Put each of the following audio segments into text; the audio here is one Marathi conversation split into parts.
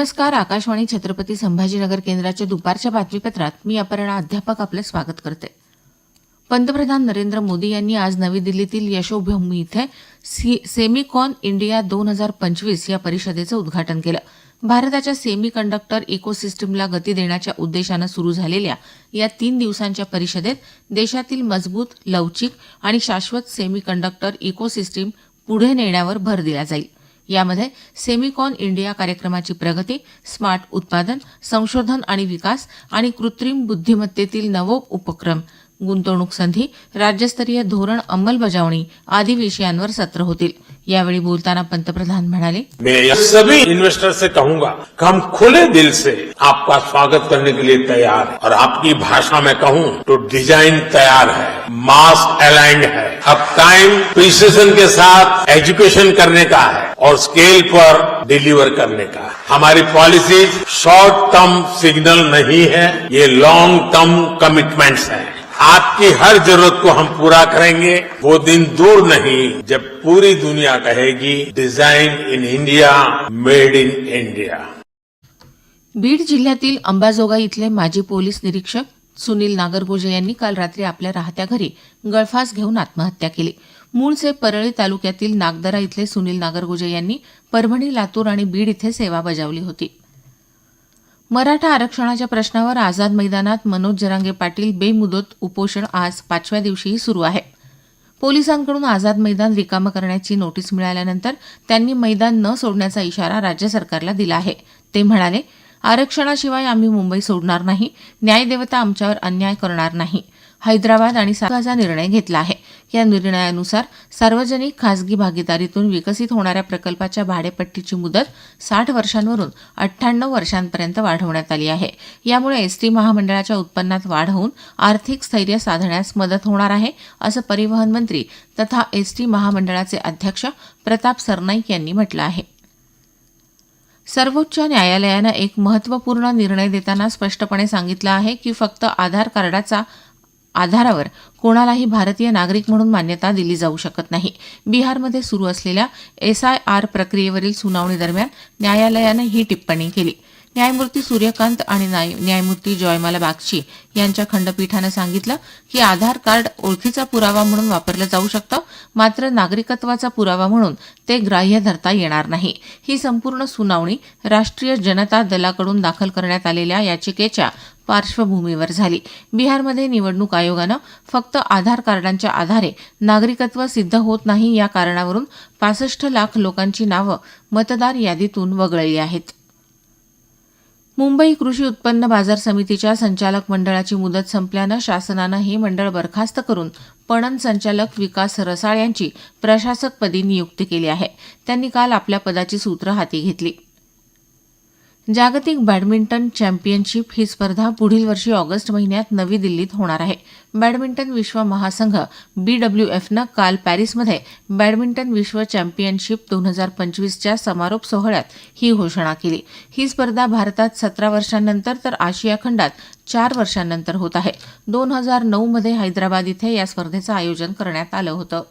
नमस्कार आकाशवाणी छत्रपती संभाजीनगर केंद्राच्या दुपारच्या बातमीपत्रात मी अपर्णा अध्यापक आपले स्वागत करते. पंतप्रधान नरेंद्र मोदी यांनी आज नवी दिल्लीतील यशोभूमी इथे सी- सेमिकॉन इंडिया दोन हजार पंचवीस या परिषदेचं उद्घाटन केलं. भारताच्या सेमी कंडक्टर इकोसिस्टमला गती देण्याच्या उद्देशानं सुरू झालेल्या या तीन दिवसांच्या परिषदेत देशातील मजबूत लवचिक आणि शाश्वत सेमी कंडक्टर इकोसिस्टीम पुढे नेण्यावर भर दिला जाईल. यामध्ये सेमिकॉन इंडिया कार्यक्रमाची प्रगती स्मार्ट उत्पादन संशोधन आणि विकास आणि कृत्रिम बुद्धिमत्तेतील नवो उपक्रम गुंतवणूक संधी, राज्यस्तरीय धोरण अंमलबजावणी आदी विषयांवर सत्र होतील. यावेळी बोलताना पंतप्रधान म्हणाले, मैं सभी इन्वेस्टर से कहूँगा कि हम खुले दिल से आपका स्वागत करने के लिए तैयार है। और आपकी भाषा में कहूँ तो डिज़ाइन तैयार है मास अलाइंड है। अब टाइम प्रिसीजन के साथ एजुकेशन करने का है और स्केल पर डिलीवर करने का है। हमारी पॉलिसीज़ शॉर्ट टर्म सिग्नल नहीं है, ये लॉन्ग टर्म कमिटमेंट्स हैं। आपकी हर जरूरत को हम पूरा करेंगे। वो दिन दूर नहीं जब पूरी दुनिया कहेगी design in India made in India Beed जिल्ह्यातील अंबाजोगाई इथले माजी पोलीस निरीक्षक सुनील नागरगोजे यांनी काल रात्री आपल्या राहत्या घरी गळफास घेऊन आत्महत्या केली. मूळचे परळी तालुक्यातील नागदरा इथले सुनील नागरगोजे यांनी परभणी लातूर आणि बीड इथे सेवा बजावली होती. मराठा आरक्षणाच्या प्रश्नावर आझाद मैदानात मनोज जरांगे पाटील बेमुदत उपोषण आज पाचव्या दिवशीही सुरू आहे. पोलिसांकडून आझाद मैदान रिकामं करण्याची नोटीस मिळाल्यानंतर त्यांनी मैदान न सोडण्याचा इशारा राज्य सरकारला दिला आहे. ते म्हणाले आरक्षणाशिवाय आम्ही मुंबई सोडणार नाही. न्यायदेवता आमच्यावर अन्याय करणार नाही. हैदराबाद आणि सागाचा निर्णय घेतला आहे. या निर्णयानुसार सार्वजनिक खासगी भागीदारीतून विकसित होणाऱ्या प्रकल्पाच्या भाडेपट्टीची मुदत साठ वर्षांवरून अठ्ठ्याण्णव वर्षांपर्यंत वाढवण्यात आली आहे. यामुळे एसटी महामंडळाच्या उत्पन्नात वाढ होऊन आर्थिक स्थैर्य साधण्यास मदत होणार आहे असं परिवहन मंत्री तथा एसटी महामंडळाचे अध्यक्ष प्रताप सरनाईक यांनी म्हटलं आहे. सर्वोच्च न्यायालयानं एक महत्त्वपूर्ण निर्णय देताना स्पष्टपणे सांगितलं आहे की फक्त आधार कार्डाचा आधारावर कोणालाही भारतीय नागरिक म्हणून मान्यता दिली जाऊ शकत नाही. बिहारमध्ये सुरू असलेल्या एसआयआर प्रक्रियेवरील सुनावणी दरम्यान न्यायालयानं ही टिप्पणी केली. न्यायमूर्ती सूर्यकांत आणि न्याय- न्यायमूर्ती जयमाला बागची यांच्या खंडपीठानं सांगितलं की आधार कार्ड ओळखीचा पुरावा म्हणून वापरलं जाऊ शकतं मात्र नागरिकत्वाचा पुरावा म्हणून ते ग्राह्य धरता येणार नाही. ही संपूर्ण सुनावणी राष्ट्रीय जनता दलाकडून दाखल करण्यात आलेल्या याचिकेच्या पार्श्वभूमीवर झाली. बिहारमध्ये निवडणूक आयोगानं फक्त आधार कार्डांच्या आधारे नागरिकत्व सिद्ध होत नाही या कारणावरून पासष्ट लाख लोकांची नावं मतदार यादीतून वगळली आहेत. मुंबई कृषी उत्पन्न बाजार समितीच्या संचालक मंडळाची मुदत संपल्यानं शासनानं हे मंडळ बरखास्त करून पणन संचालक विकास रसाळ यांची प्रशासकपदी नियुक्ती केली आहे. त्यांनी काल आपल्या पदाची सूत्र हाती घेतली. जागतिक बॅडमिंटन चॅम्पियनशिप ही स्पर्धा पुढील वर्षी ऑगस्ट महिन्यात नवी दिल्लीत होणार आहे. बॅडमिंटन विश्व महासंघ बी डब्ल्यू एफनं काल पॅरिसमध्ये बॅडमिंटन विश्व चॅम्पियनशिप दोन हजार पंचवीसच्या समारोप सोहळ्यात ही घोषणा केली. ही स्पर्धा भारतात सतरा वर्षांनंतर तर आशिया खंडात चार वर्षांनंतर होत आहे. दोन हजार नऊमध्ये हैदराबाद इथे या स्पर्धेचं आयोजन करण्यात आलं होतं.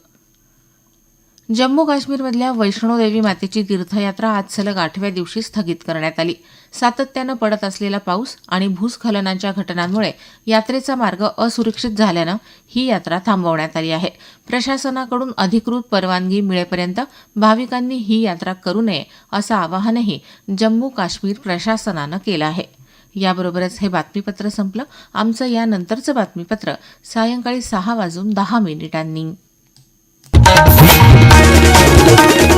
जम्मू काश्मीरमधल्या वैष्णोदेवी मातेची तीर्थयात्रा आज सलग आठव्या दिवशी स्थगित करण्यात आली. सातत्यानं पडत असलेला पाऊस आणि भूस्खलनाच्या घटनांमुळे यात्रेचा मार्ग असुरक्षित झाल्यानं ही यात्रा थांबवण्यात आली आहे. प्रशासनाकडून अधिकृत परवानगी मिळेपर्यंत भाविकांनी ही यात्रा करू नये असं आवाहनही जम्मू काश्मीर प्रशासनानं केलं आहे. याबरोबरच हे बातमीपत्र संपलं. आमचं यानंतरचं बातमीपत्र सायंकाळी सहा वाजून दहा मिनिटांनी.